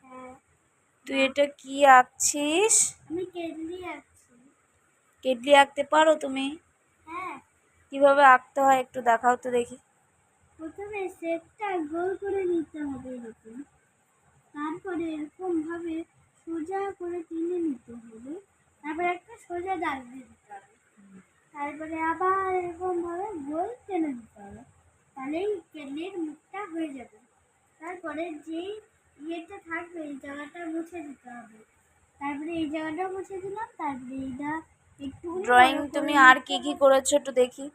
হ্যাঁ তুই এটা কি আঁকছিস? আমি কেটলি কেটলি আঁকতে পারো তুমি? হ্যাঁ। কীভাবে আঁকতে হয় একটু দেখাও তো দেখি। প্রথমে শেপটা গোল করে নিতে হবে এরকম। তারপরে এরকম ভাবে সোজা করে টেনে নিতে হবে। তারপরে একটা সোজা দাগ দিয়ে দিতে হবে। তারপরে আবার এরকম ভাবে গোল টেনে দিতে হবে। তাহলেই কেলির মুখটা হয়ে যাবে। তারপরে যেই ইয়েটা থাকবে এই জায়গাটা মুছে দিতে হবে। তারপরে এই জায়গাটা মুছে দিলাম তারপরে এইটা একটু ড্রয়িং তুমি আর কি কি করেছ একটু দেখি।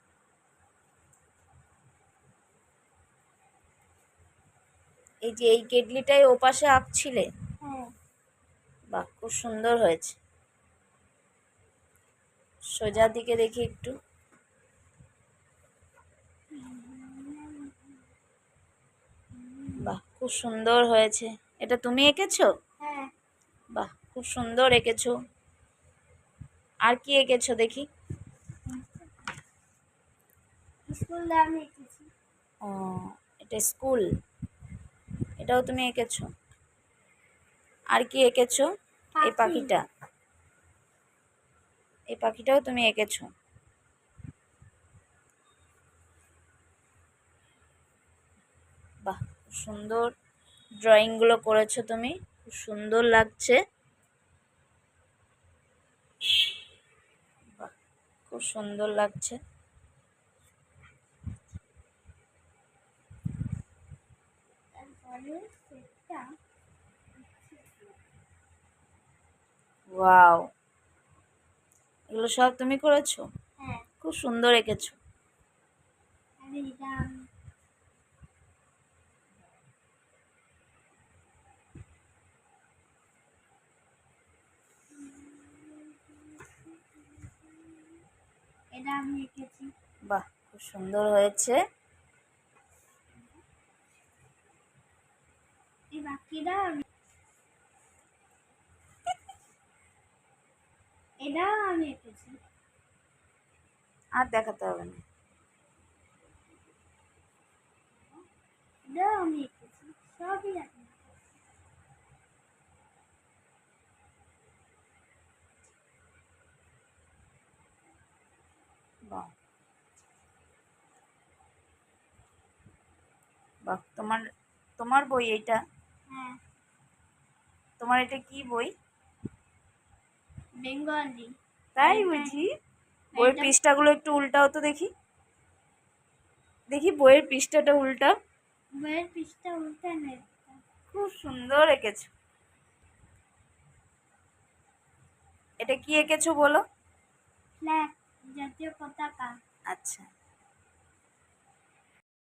এই যে এই কেটলিটাই ওপাশে আঁকছিলে? হ্যাঁ। বাহ খুব সুন্দর হয়েছে। সোজা দিকে দেখি একটু বাহ খুব সুন্দর হয়েছে। এটা তুমি এঁকেছো? হ্যাঁ। বাহ খুব সুন্দর এঁকেছো। আর কি এঁকেছো দেখি? স্কুলে আমি এঁকেছি। ও এটা স্কুল। এটাও তুমি এঁকেছো? আর কি এঁকেছো? এই পাখিটা। এই পাখিটাও তুমি এঁকেছো বাহ খুব সুন্দর ড্রয়িংগুলো করেছ তুমি। খুব সুন্দর লাগছে। খুব সুন্দর লাগছে। ওয়াও এগুলো সব তুমি করেছ? হ্যাঁ। খুব সুন্দর এঁকেছো আর এটা আমি এঁকেছি। বাহ খুব সুন্দর হয়েছে। এই বাকিটা আমি এটাও আমি এঁকেছি। আর দেখাতে হবে না। এটাও আমি এঁকেছি। সবই আমি বাহ বাহ তোমার তোমার বই এটা হ্যাঁ। তোমার এটা কি বই? বেঙ্গলি। তাই বুঝি বইয়ের পৃষ্ঠাগুলো একটু উল্টাও তো দেখি। দেখি বইয়ের পৃষ্ঠাটা উল্টা। বইয়ের পৃষ্ঠা উল্টা নেই খুব সুন্দর এঁকেছো। এটা কি এঁকেছো বলো? জাতীয় পতাকা। আচ্ছা।